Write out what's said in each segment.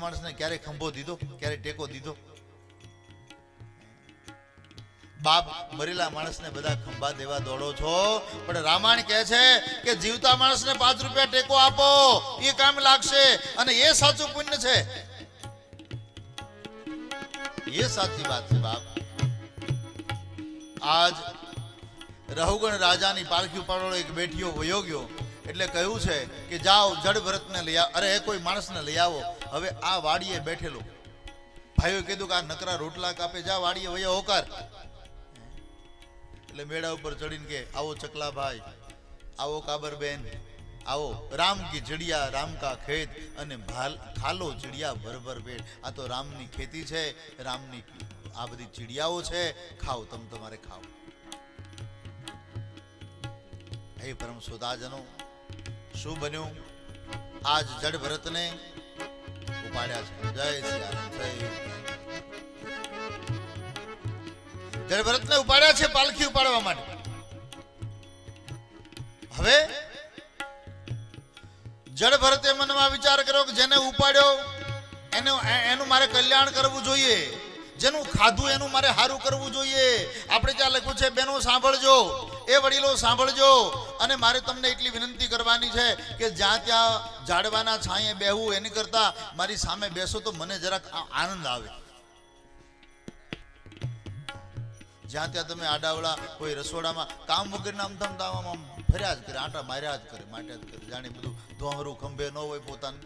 માણસને ક્યારે ખંભો દીધો, ક્યારે ટેકો દીધો? બાપ મરેલા માણસને બધા ખંભા દેવા દોડો છો. પણ રામાયણ કહે છે કે જીવતા માણસને પાંચ રૂપિયા ટેકો આપો, એ કામ લાગશે. અને એ સાચું પુણ્ય છે. એ સાચી વાત છે બાપ. આજ રહુગણ રાજાની પાલખી ઉપાડો એક બેઠીઓ વયો ગયો. એટલે કહ્યું છે કે જાઓ જડ ભરતને લઈ આવો. અરે કોઈ માણસને લઈ આવો. હવે આ વાડીએ બેઠેલો. ભાઈઓ કીધું કે આ નકરા રોટલા કાપે, જા વાડીએ વયો હોકાર. એટલે મેળા ઉપર ચડીને કે, આવો ચકલા ભાઈ આવો કાબર બેન આવો રામ કી જડિયા રામ કા ખેત અને ભાલ, ખાલો જડિયા ભરભર પેટ. આ તો રામની ખેતી છે, રામની આ બધી ચીડિયાઓ છે. ખાઓ, તમ તમારે ખાઓ. હે પરમ સુદાજનો શું બન્યું? આજ જડ ભરતને ઉપાડ્યા છે. જય સિયારામ જય ભરતને ઉપાડ્યા છે પાલખી ઉપાડવા માટે. હવે જળ ભરતે મનમાં વિચાર કર્યો કે જેને ઉપાડ્યો, એનું એનું મારે કલ્યાણ કરવું જોઈએ. જેનું ખાધું એનું મારે સારું કરવું જોઈએ. આપણે ત્યાં લખ્યું છે બેનો સાંભળજો. એ વડીલો, સાંભળજો. અને મારે તમને એટલી વિનંતી કરવાની છે કે જ્યાં ત્યાં ઝાડવાના છાંયે બેહવું એની કરતા મારી સામે બેસો તો મને જરાક આનંદ આવે. જ્યાં ત્યાં તમે આડાવડા કોઈ રસોડામાં કામ વગરના આમ થમ તામ ફર્યા જ કરે, આટા માર્યા જ કરે, માટ્યા જ કરે. જાણે બધું ધોહરું ખંભે ન હોય પોતાનું.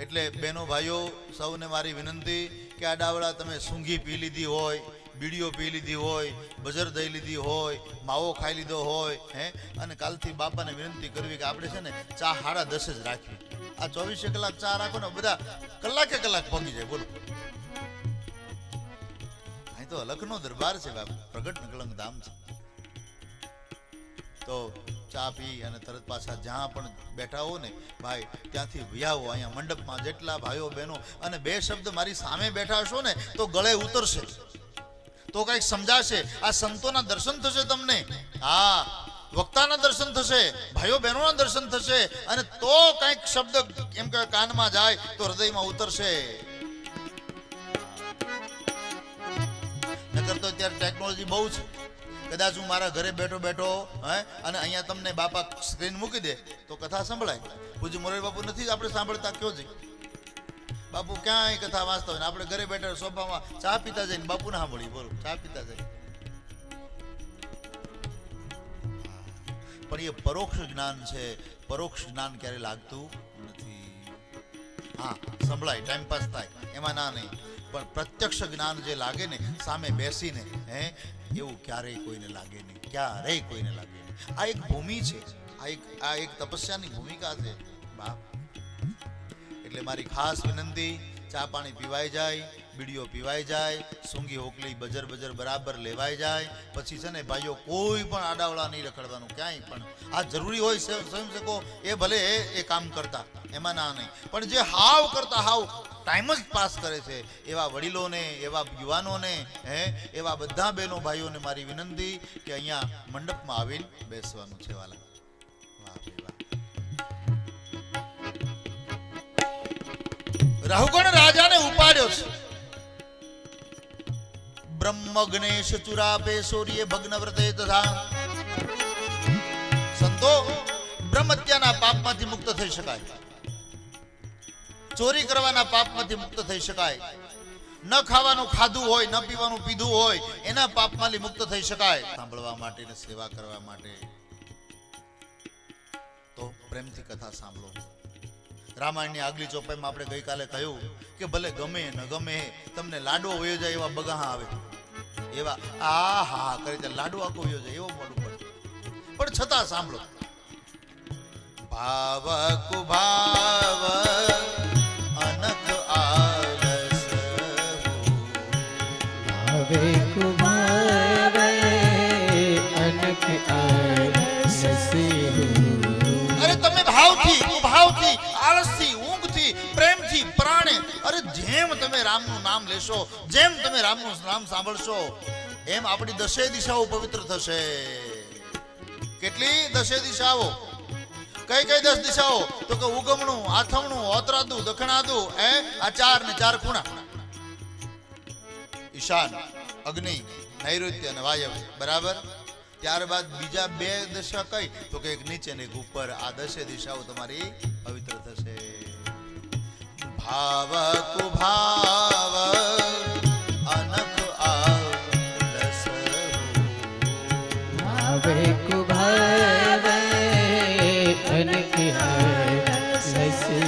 એટલે બેનો ભાઈઓ, સૌને મારી વિનંતી કે આ ડાવડા તમે સૂંઘી પી લીધી હોય બીડીઓ પી લીધી હોય, બજર દઈ લીધી હોય, માવો ખાઈ લીધો હોય, હે? અને કાલથી બાપાને વિનંતી કરવી કે આપણે છે ને ચા સાડા દસ જ રાખવી. આ ચોવીસે કલાક ચા રાખો ને બધા કલાકે કલાક પગી જાય, બોલો. અહીં તો અલખનો દરબાર છે બાપ, પ્રગટ નકલંગ ધામ છે. તો ચા પી અને તરત પાછા જ્યાં પણ બેઠા હો ને, ભાઈ, ત્યાંથી વ્યાવો અહીંયા મંડપમાં જેટલા ભાઈઓ બહેનો અને બે શબ્દ મારી સામે બેઠા હશો ને, તો ગળે ઉતરશે. તો કંઈક સમજાશે. આ સંતોના દર્શન થશે તમને. હા, વક્તાના દર્શન થશે, ભાઈઓ બહેનોના દર્શન થશે અને તો કંઈક શબ્દ એમ કે કાનમાં જાય તો હૃદયમાં ઉતરશે. નકર તો અત્યારે ટેકનોલોજી બહુ છે. કદાચ હું મારા ઘરે બેઠો બેઠો, હે, અને અહીંયા તમને બાપા સ્ક્રીન મૂકી દે, તો કથા સંભળાય. પૂજ્ય મોરારી બાપુ નથી આપણે સાંભળતા, કયો છે બાપુ ક્યાંય કથા વાંચતા હોય ને આપણે ઘરે બેઠા સોફામાં ચા પીતા જઈને બાપુ ના સાંભળીએ, બોલો, ચા પીતા જાય પણ એ પરોક્ષ જ્ઞાન છે, પરોક્ષ જ્ઞાન ક્યારે લાગતું નથી? હા, સંભળાય ટાઈમ પાસ થાય, એમાં ના નહીં. પણ પ્રત્યક્ષ જ્ઞાન જે લાગે ને, સામે બેસીને, હે, એવું ક્યારેય કોઈને લાગે નહીં, ક્યારેય કોઈને લાગે નહીં. આ એક ભૂમિ છે, આ એક આ એક તપસ્યાની ભૂમિકા છે, બાપ. એટલે મારી ખાસ વિનંતી, ચા પાણી પીવાઈ જાય, બીડીઓ પીવાઈ જાય, સૂંઘી હોકલી બજર બજર બરાબર લેવાઈ જાય, પછી છે ને ભાઈઓ કોઈ પણ આડાવડા નહીં રખડવાનું, ક્યાંય પણ. આ જરૂરી હોય સ્વયંસેવકો, એ ભલે એ કામ કરતા, એમાં ના નહીં. પણ જે હાવ કરતા હાવ, ટાઈમ જ પાસ કરે છે, એવા વડીલોને, એવા યુવાનોને, હે, એવા બધા બહેનો ભાઈઓને મારી વિનંતી કે અહીંયા મંડપમાં આવીને બેસવાનું છે વાલા. રાહુગણ રાજાને ઉપાડ્યો છે. બ્રહ્મ ગણેશ ચુરાપે સૂર્ય ભગ્ન વ્રતે તથા સંતો બ્રહ્મ હત્યાના પાપમાંથી મુક્ત થઈ શકાય. ચોરી કરવાના પાપમાંથી મુક્ત થઈ શકાય. ન ખાવાનું ખાધું હોય, ન પીવાનું પીધું હોય, એના પાપમાંથી મુક્ત થઈ શકાય. સાંભળવા માટે ને સેવા કરવા માટે. તો પ્રેમથી કથા સાંભળો. રામાયણની આગલી ચોપાઈમાં આપણે ગઈકાલે કહ્યું કે ભલે ગમે ન ગમે, તમને લાડવો વયો જાય એવા બગાહા આવે. એવા આ હા કરી લાડુ આખો વયો જાય, એવો મોડું પડે. પણ છતાં સાંભળો. ભાવ કુભાવ અનક આલસ હવે તમે રામનું નામ લેશો, જેમ તમે રામનું નામ સાંભળશો, એમ આપણી દસે દિશાઓ પવિત્ર થશે. કેટલી દસે દિશાઓ? કઈ કઈ દસ દિશાઓ? તો કે ઉગમણું, આથમણું, ઓતરાદું દક્ષિણાદું એ આ ચાર ને ચાર ખૂણા. ઈશાન, અગ્નિ, નૈઋત્ય અને વાયવ્ય બરાબર? ત્યારબાદ બીજા બે દિશા કઈ? તો કે એક નીચે ને એક ઉપર. આ દસે દિશાઓ તમારી પવિત્ર થશે. ભાવ કુભાવ અનખ આલસ ભાવે કુભાવે અનકી હરસે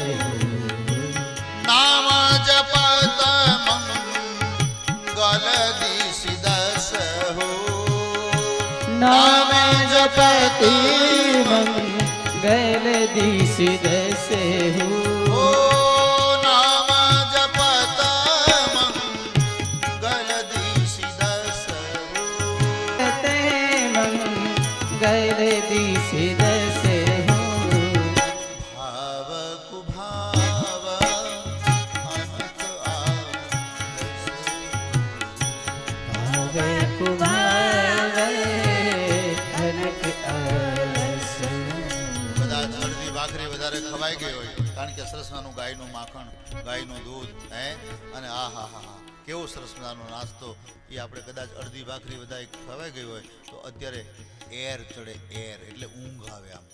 નામ જપત મંગલ દિશી દસ હો નામ જપતિ મંગલ સરસ મજાનું ગાયનું માખણ, ગાયનું દૂધ, હે? અને આ હા હા હા. કેવો સરસ મજાનો નાસ્તો? એ આપણે કદાચ અડધી ભાખરી બધા ખવાઈ ગઈ હોય, તો અત્યારે એર ચડે, એર. એટલે ઊંઘ આવે આમ.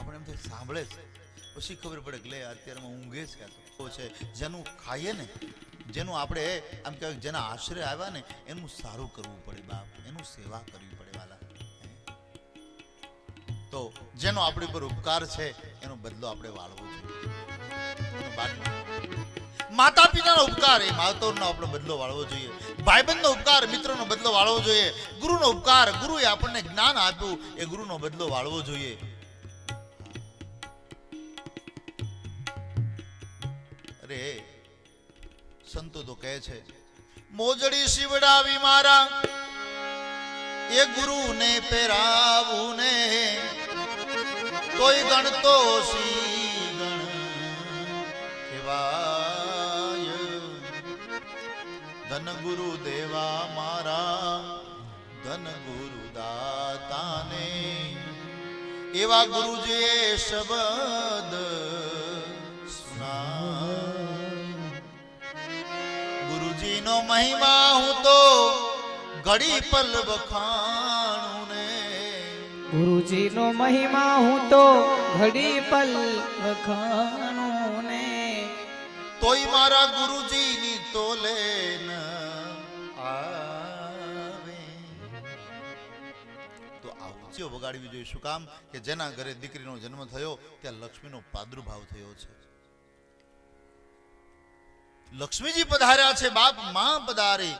આપણે એમ થાય સાંભળે છે. પછી ખબર પડે કે લે, અત્યારમાં ઊંઘે છે તો. છે, જેનું ખાઈએ ને, જેનું આપણે આમ કહેવાય જેના આશરે આવ્યા ને, એનું સારું કરવું પડે બાપ. એનું સેવા કરવી પડે. તો જેનો આપણી પર ઉપકાર છે, એનો બદલો આપણે વાળવો જોઈએ. માતા પિતાનો ઉપકાર એ માવતરનો આપણો બદલો વાળવો જોઈએ. ભાઈબંધનો ઉપકાર મિત્રનો બદલો વાળવો જોઈએ. ગુરુનો ઉપકાર, ગુરુએ આપણને જ્ઞાન આપ્યું, એ ગુરુનો બદલો વાળવો જોઈએ. અરે, સંતો તો કહે છે, મોજડી શિવડાવી મારા એ ગુરુને પહેરાવું ને તોય ગણતો સી ગણ કહેવાય. ધન ગુરુ દેવા મારા, ધન ગુરુ દાતાને, એવા ગુરુજીએ શબ્દ સુના ગુરુજીનો મહિમા હું તો ઘડી પલ વખાણું ને ગુરુજીનો મહિમા હું તો ઘડી પલ વખાણું ને તોય મારા ગુરુજીની તોલે ન આવે. તો આ ઊંચીઓ વગાડવી જોઈએ. શું કામ? કે જેના ઘરે દીકરીનો જન્મ થયો ત્યાં લક્ષ્મીનો પ્રાદુર્ભાવ થયો છે. લક્ષ્મીજી પધાર્યા છે, બાપમાં પધારી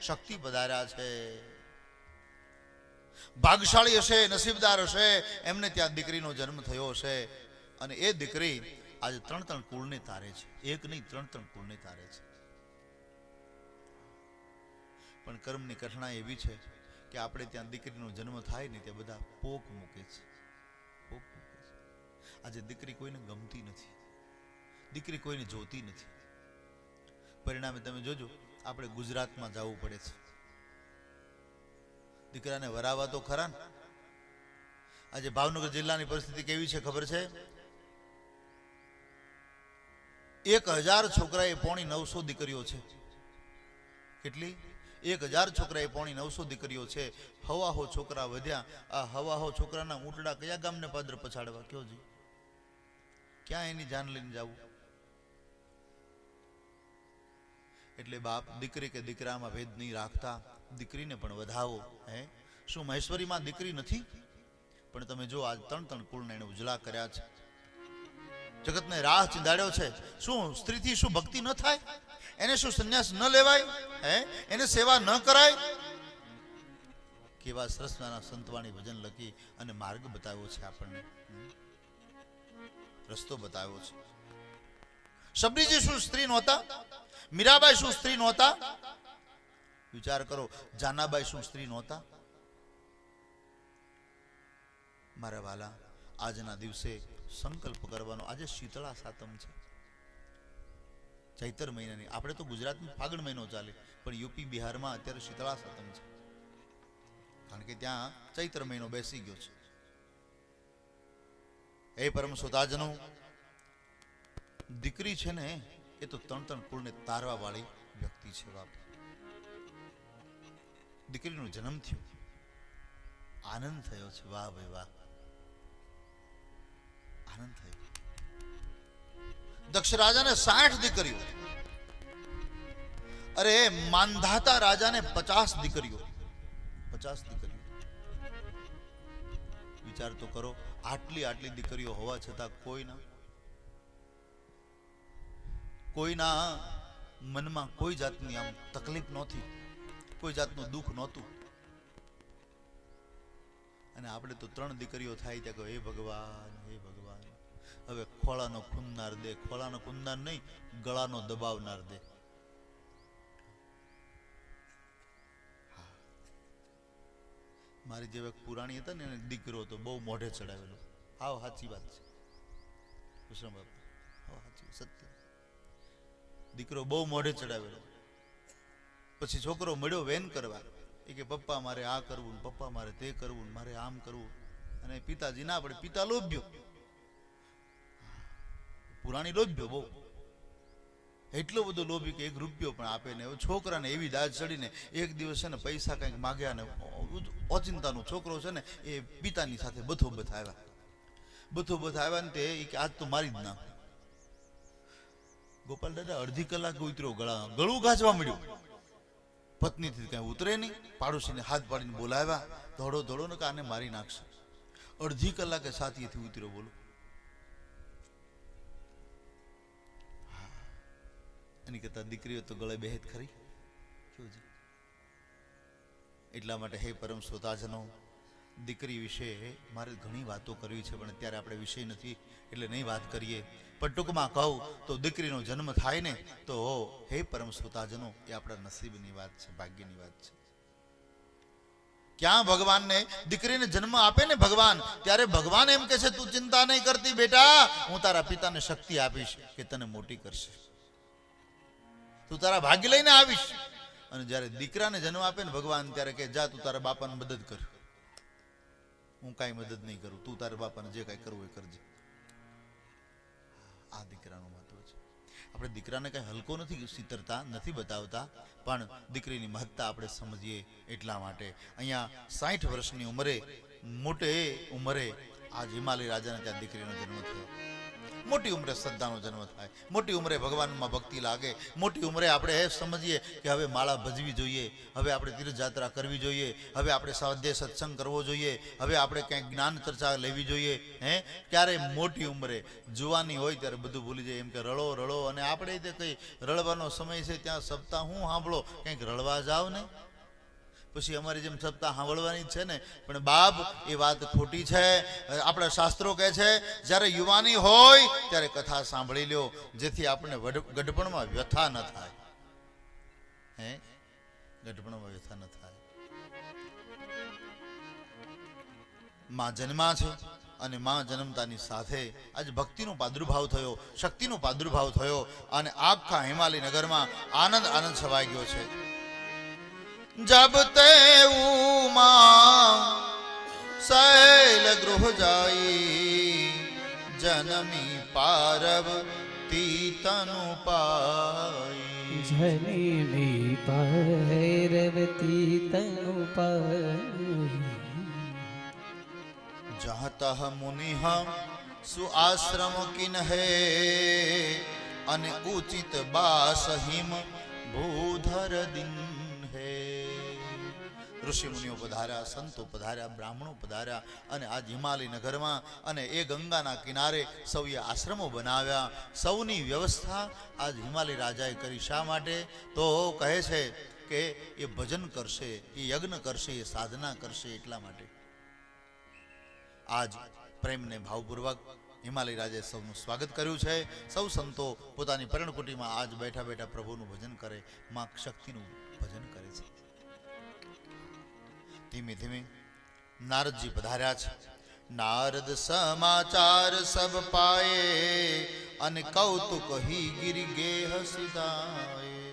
શક્તિ પધાર્યા છે. ભાગશાળી હશે, નસીબદાર હશે, એમને ત્યાં દીકરીનો જન્મ થયો હશે. અને એ દીકરી આજે ત્રણ ત્રણ કુળને તારે છે. એક નહીં, ત્રણ ત્રણ કુળને તારે છે. પણ કર્મની કઠણા એવી છે કે આપણે ત્યાં દીકરીનો જન્મ થાય ને ત્યાં બધા પોક મૂકે છે. આજે દીકરી કોઈને ગમતી નથી. દીકરી કોઈને જોતી નથી. પરિણામે તમે જોજો, આપણે ગુજરાતમાં જવું પડે છે. દીકરાને વરાવા તો ખરા ને. આજે ભાવનગર જિલ્લાની પરિસ્થિતિ કેવી છે ખબર છે? એક હજાર છોકરાએ પોણી નવસો દીકરીઓ છે. કેટલી? એક હજાર છોકરાએ પોણી નવસો દીકરીઓ છે. હવાહો છોકરા વધ્યા. આ હવાહો છોકરાના ઊંટડા કયા ગામને પાદર પછાડવા? કયો જી? ક્યાં એની જાન લઈને જવું? એટલે બાપ દીકરી કે દીકરામાં ભેદ નહીં રાખતા, દીકરીને પણ વધાવો, હે? શું મહેશ્વરીમાં દીકરી નથી? પણ તમે જો આજ ત્રણ ત્રણ કુળને એને ઉજળા કર્યા છે. જગતને રાહ ચિંદાડ્યો છે. શું સ્ત્રીથી શું ભક્તિ ન થાય? એને શું સંન્યાસ ન લેવાય? હે? એને સેવા ન કરાય? કેવા સરસ નાના સંતવાણી ભજન લખી અને માર્ગ બતાવ્યો છે આપણને. રસ્તો બતાવ્યો છે. શબરીજી શું સ્ત્રી નહોતા? મીરાબાઈ શું સ્ત્રી નહોતા? વિચાર કરો, જાનાબાઈ શું સ્ત્રી નહોતા? મારા વાલા, આજના દિવસે સંકલ્પ કરવાનો, આજે શીતળા સાતમ છે. ચૈતર મહિનાની, આપણે તો ગુજરાતમાં ફાગણ મહિનો ચાલે, પણ યુપી બિહારમાં અત્યારે શીતળા સાતમ છે. કારણ કે ત્યાં ચૈત્ર મહિનો બેસી ગયો છે. એ પરમ સુતાજનો દીકરી છે ને, એ તો ત્રણ ત્રણ કુળને તારવા વાળી વ્યક્તિ છે બાપ. દીકરીનો જન્મ થયો. આનંદ થયો છે. વાહ ભાઈ વાહ. આનંદ થયો. દક્ષ રાજાને સાઠ દીકરીઓ. અરે, માંધાતા રાજાને પચાસ દીકરીઓ. પચાસ દીકરીઓ. વિચાર તો કરો, આટલી આટલી દીકરીઓ હોવા છતાં કોઈના કોઈના મનમાં કોઈ જાતની આમ તકલીફ નહોતી, કોઈ જાતનું દુઃખ નહોતું. અને આપણે તો ત્રણ દીકરીઓ થાય ત્યાં કહો, હે ભગવાન હે ભગવાન, હવે ખોળાનો ખૂંદનાર દે, ખોળાનો ખૂંદનાર નહીં, ગળાનો દબાવનાર દે. હા. મારી જેવા પુરાણી હતા ને, એને દીકરો હતો, બહુ મોઢે ચડાવેલો. આવ સાચી વાત છે. કૃષ્ણ બાપુ હાવ સાચી સત્ય. દીકરો બહુ મોઢે ચડાવેલો. પછી છોકરો મળ્યો વેન કરવા. એ કે, પપ્પા, મારે આ કરવું ને પપ્પા, મારે તે કરવું ને મારે આમ કરવું. અને પિતાજી ના પડે. પિતા લોભ્યો. પુરાણી લોભ્યો બહુ. એટલો બધો લોભી કે એક રૂપિયો પણ આપે ને. છોકરાને એવી દાજ ચડીને એક દિવસ છે ને પૈસા કંઈક માગ્યા ને. ઓચિંતાનો છોકરો છે ને, એ પિતાની સાથે બથો બથ આવ્યા. બથો બથ આવ્યા ને તે આજ તો મારી જ નાખ ગોપાલ દાદા, અડધી કલાક ઉતર્યો, ગળા ગળું ગાજવા મળ્યું પત્નીથી કઈ ઉતરે નહીં, પાડોશીને હાથ પાડીને બોલાવ્યા ધોડો ધોડો ને કાને મારી નાખશે. અડધી કલાકે સાથીથી ઉતર્યો, બોલો. એની કરતા દીકરીઓ તો ગળે બેહેત ખરી. એટલા માટે હે પરમ શ્રોતાજનો, દીકરી વિશે મારે ઘણી વાતો કરવી છે, પણ અત્યારે આપણે વિષય નથી, એટલે નહીં વાત કરીએ. પણ ટૂંકમાં કહું તો દીકરીનો જન્મ થાય ને તો હે પરમ શ્રોતાજનો એ આપણા નસીબની વાત છે, ભાગ્યની વાત છે. ક્યાં ભગવાનને દીકરીને જન્મ આપે ને ભગવાન? ત્યારે ભગવાન એમ કે છે, તું ચિંતા નહીં કરતી બેટા, હું તારા પિતાને શક્તિ આપીશ કે તને મોટી કરશે. તું તારા ભાગ્ય લઈને આવીશ. અને જ્યારે દીકરાને જન્મ આપે ને ભગવાન ત્યારે કે, જા, તું તારા બાપાને મદદ કર. હું કાંઈ મદદ નહીં કરું. તું તારા બાપાને જે કાંઈ કરવું એ કરજે. આ દીકરાનું મહત્વ છે. આપણે દીકરાને કંઈ હલકો નથી સિતરતા નથી બતાવતા, પણ દીકરીની મહત્તા આપણે સમજીએ એટલા માટે. અહીંયા સાઠ વર્ષની ઉંમરે, મોટે ઉંમરે આજ હિમાલય રાજાને ત્યાં દીકરીનો જન્મ થયો. મોટી ઉંમરે શ્રદ્ધાનો જન્મ થાય. મોટી ઉંમરે ભગવાનમાં ભક્તિ લાગે. મોટી ઉંમરે આપણે એ સમજીએ કે હવે માળા ભજવી જોઈએ. હવે આપણે તીર્થયાત્રા કરવી જોઈએ. હવે આપણે સ્વાધ્યાય સત્સંગ કરવો જોઈએ. હવે આપણે ક્યાંક જ્ઞાન ચર્ચા લેવી જોઈએ. હે? ક્યારે મોટી ઉંમરે જુવાની હોય ત્યારે બધું ભૂલી જાય. એમ કે રડો રડો. અને આપણે તે કંઈ રડવાનો સમય છે ત્યાં સપ્તાહ હું સાંભળો? કંઈક રડવા જાવ ને? પછી અમારી જેમ સત્તા સાંભળવાની છે ને, પણ બાપ એ વાત ખોટી છે. આપણા શાસ્ત્રો કહે છે, જ્યારે યુવાની હોય, ત્યારે કથા સાંભળી લ્યો, જેથી આપણને ગઢપણમાં વ્યથા ન થાય. હે? ગઢપણમાં વ્યથા ન થાય. માં જન્મા છે અને માં જન્મતાની સાથે આજે ભક્તિનો પાદુર્ભાવ થયો, શક્તિનો પ્રાદુર્ભાવ થયો, અને આખા હિમાલય નગરમાં આનંદ આનંદ છવાઈ ગયો છે. जब ते उमा शैल गृह जाई जनमी पार्वती तनु पाई जनमी पार्वती तनु पाई जहाँ तह मुनि हम सुआश्रम किन है अन उचित बास हिम भूधर दिन હે ઋષિ મુનિઓ પધાર્યા, સંતો પધાર્યા, બ્રાહ્મણો પધાર્યા અને આજ હિમાલય નગરમાં અને એ ગંગાના કિનારે સૌએ આશ્રમો બનાવ્યા. સૌની વ્યવસ્થા આજ હિમાલય રાજાએ કરી શા માટે? તો કહે છે કે એ ભજન કરશે, એ યજ્ઞ કરશે, એ સાધના કરશે એટલા માટે. આજ પ્રેમને ભાવપૂર્વક હિમાલય રાજાએ સૌનું સ્વાગત કર્યું છે. સૌ સંતો પોતાની પરણકુટીમાં આજ બેઠા બેઠા પ્રભુનું ભજન કરે માં શક્તિનું ભજન કરે છે. ધીમે ધીમે નારદજી પધાર્યા છે. નારદ સમાચાર સબ પાયે અને કૌતુક હી ગિર ગેહ સિદાય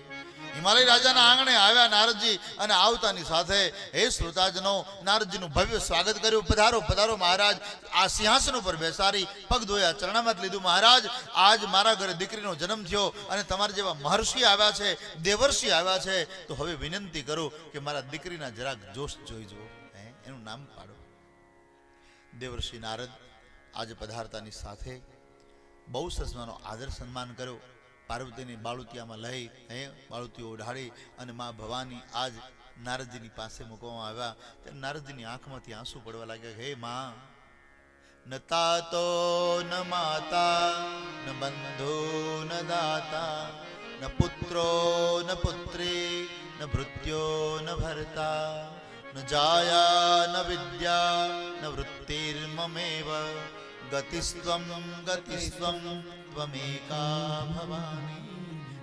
હિમાલય રાજાના આંગણે આવ્યા નારદજી અને આવતાની સાથે હે શ્રોતાજનો, નારદજીનું ભવ્ય સ્વાગત કર્યું. પધારો પધારો મહારાજ. આ સિંહાસન ઉપર બેસાડી પગ ધોયા ચરણામાં લીધું. મહારાજ, આજ મારા ઘરે દીકરીનો જન્મ થયો અને તમારા જેવા મહર્ષિ આવ્યા છે, દેવર્ષિ આવ્યા છે, તો હવે વિનંતી કરું કે મારા દીકરીના જરાક જોશ જોઈ જુઓ. હે, એનું નામ પાડો. દેવર્ષિ નારદ, આજે પધારતાની સાથે બહુ સસમાનો આદર સન્માન કર્યો. પાર્વતીની બાળુતિયામાં લઈ, હે, બાળુતીઓ ઓઢાડી અને મા ભવાની આજ નારદજીની પાસે મૂકવામાં આવ્યા. ત્યારે નારદજીની આંખમાંથી આંસુ પડવા લાગ્યા, હે મા, ન તાતો, ન માતા, ન બંધુ, ન દાતા, ન પુત્રો, ન પુત્રી, ન ભૃત્યો, ન ભરતા, ન જાયા, ન વિદ્યા, ન વૃત્તિર્મમેવ ગતિસ્ત્વમ ગતિસ્વમ ત્વમેકા ભવાની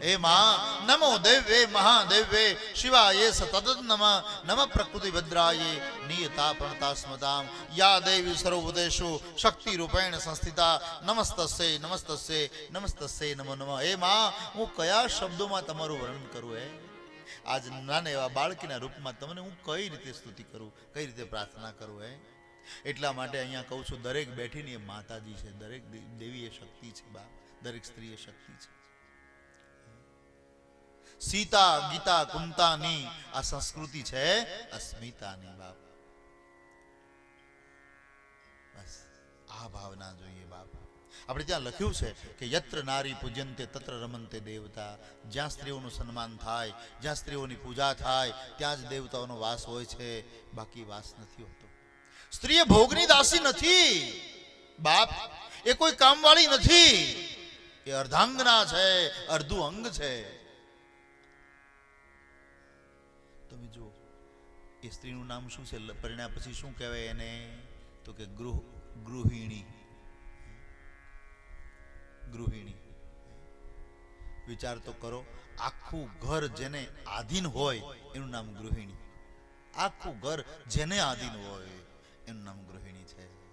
હે માં નમો દૈવે મહાદૈવે શિવાય સતત નમ નમ પ્રકૃતિ ભદ્રાય નિયતા પ્રણતા સ્મતામ યા દેવી સર્વદેશુ શક્તિ રૂપેણ સંસ્થિતા નમસ્તસે નમસ્તસે નમસ્તસે નમો નમઃ હે માં હું કયા શબ્દોમાં તમારું વર્ણન કરું, હે? આજ નાના એવા બાળકીના રૂપમાં તમને હું કઈ રીતે સ્તુતિ કરું, કઈ રીતે પ્રાર્થના કરું, હે? એટલા માટે અહીંયા કહું છું, દરેક બેઠીને એ માતાજી છે, દરેક દેવી એ શક્તિ છે, બા, દરેક સ્ત્રી એ શક્તિ છે. સીતા, ગીતા, કુંતાની આ સંસ્કૃતિ છે, અસ્મિતાની બાપ. બસ, આ ભાવના જોઈએ બાપ. આપણે ત્યાં લખ્યું છે કે યત્ર નારી પૂજ્યંતે તત્ર રમંતે દેવતા. જ્યાં સ્ત્રીઓનું સન્માન થાય, જ્યાં સ્ત્રીઓની પૂજા થાય, ત્યાં જ દેવતાઓનો વાસ હોય છે. બાકી વાસ નથી હોતો. સ્ત્રી એ ભોગની દાસી નથી. બાપ એ કોઈ કામવાળી નથી. એ અર્ધાંગના છે, અર્ધું અંગ છે. તમે જો એ સ્ત્રીનું નામ શું છે? પરિણામ પછી શું કહેવાય એને? તો કે ગૃહ, ગૃહિણી. ગૃહિણી. વિચાર તો કરો, આખું ઘર જેને આધીન હોય, એનું નામ ગૃહિણી. આખું ઘર જેને આધીન હોય. એનું નામ ગૃહિણી છે.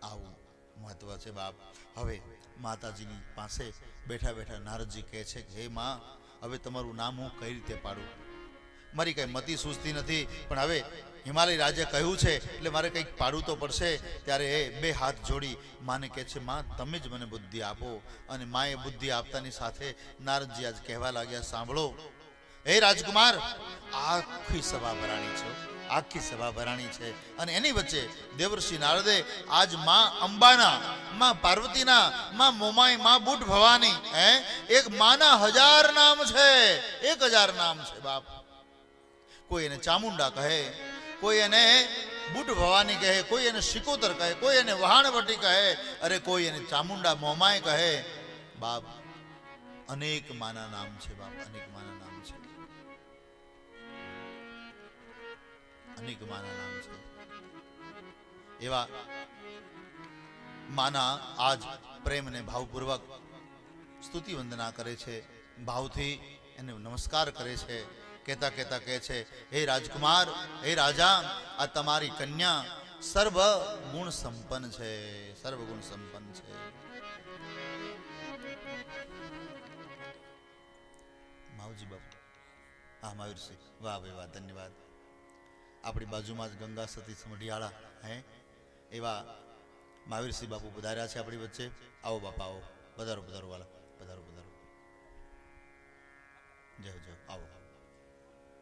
આવું મહત્વ છે બાપ. હવે માતાજીની પાસે બેઠા બેઠા નારદજી કહે છે કે, હે માં, હવે તમારું નામ હું કઈ રીતે પાડું? મારી કઈ મતી સૂઝતી નથી, પણ હવે હિમાલય રાજે કહ્યું છે, એટલે મારે કંઈક પાડવું તો પડશે. ત્યારે એ બે હાથ જોડી માને કહે છે, માં, તમે જ મને બુદ્ધિ આપો. અને માએ બુદ્ધિ આપતાની સાથે નારદજી આજ કહેવા લાગ્યા, સાંભળો. હે રાજકુમાર, આખી સભા ભરાણી છે. આખી સભા ભરાણી છે. અને એની વચ્ચે દેવર્ષિ નારદે આજમાં અંબાના, માં પાર્વતીના, માં મોમાઈ, માં બુટ ભવાની, હે? એક માના હજાર નામ છે. એક હજાર નામ છે બાપ. કોઈ એને ચામુંડા કહે, કોઈ એને બુટ ભવાની કહે, કોઈ એને શિકોતર કહે, કોઈ એને વહાણવટી કહે, અરે કોઈ એને ચામુંડા મોમાય કહે. બાપ, અનેક માના નામ છે બાપ, અનેક માના નામ. છે અનેક માના નામ છે. એવા માના આજ પ્રેમ અને ભાવપૂર્વક સ્તુતિ વંદના કરે છે, ભાવથી એને નમસ્કાર કરે છે, કહેતા કહેતા કહે છે, હે રાજકુમાર, હે રાજા, આ તમારી કન્યા સર્વ ગુણ સંપન્ન છે, સર્વ ગુણ સંપન્ન છે. માવજી બાપુ. હા, મયુરસિંહ. વાહ ભાઈ, વાહ, ધન્યવાદ. આપણી બાજુમાં જ ગંગા સતી સમઢિયાળા હે? એવા મહાવીરસિંહ બાપુ પધાર્યા છે આપણી વચ્ચે. આવો બાપા, આવો. પધારો પધારો, વાલા. પધારો પધારો. જય જય આવો.